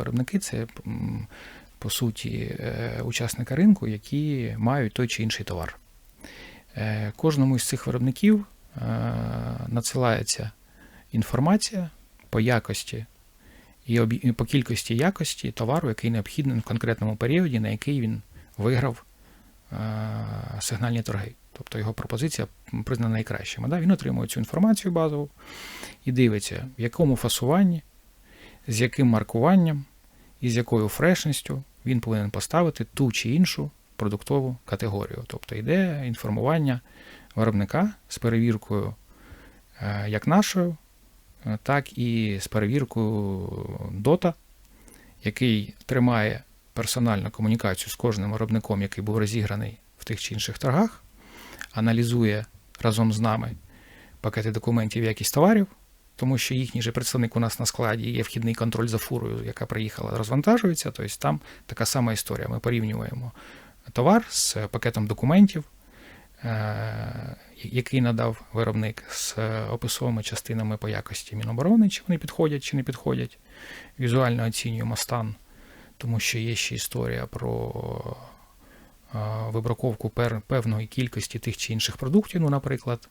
Виробники це по суті е, учасники ринку, які мають той чи інший товар. Е, Кожному із цих виробників е, надсилається інформація по якості і по кількості якості товару, який необхідний в конкретному періоді, на який він виграв сигнальні торги. Тобто його пропозиція признана найкращими. Да? Він отримує цю інформацію базову і дивиться, в якому фасуванні, з яким маркуванням і з якою фрешністю він повинен поставити ту чи іншу продуктову категорію. Тобто йде інформування виробника з перевіркою е, як нашою, е, так і з перевіркою DOTA, який тримає персональну комунікацію з кожним виробником, який був розіграний в тих чи інших торгах, аналізує разом з нами пакети документів якість товарів, тому що їхній же представник у нас на складі є вхідний контроль за фурою, яка приїхала, розвантажується. Тобто там така сама історія. Ми порівнюємо товар з пакетом документів, е, який надав виробник з описовими частинами по якості Міноборони, чи вони підходять, чи не підходять. Візуально оцінюємо стан, тому що є ще історія про е, вибраковку певної кількості тих чи інших продуктів. Ну, наприклад,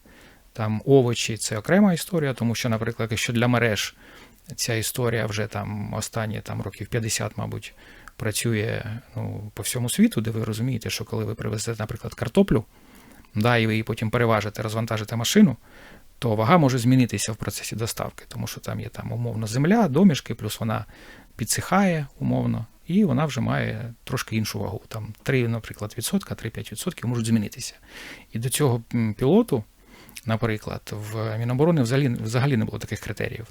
там овочі це окрема історія, тому що, наприклад, якщо для мереж ця історія вже там останні там, років 50, мабуть, працює ну, по всьому світу, де ви розумієте, що коли ви привезете, наприклад, картоплю, да, і ви її потім переважите, розвантажите машину, то вага може змінитися в процесі доставки, тому що там є там умовно земля, домішки, плюс вона підсихає умовно, і вона вже має трошки іншу вагу. Там 3, наприклад, відсотка, 3-5 відсотків можуть змінитися. І до цього пілоту, наприклад, в Міноборони взагалі, взагалі не було таких критеріїв.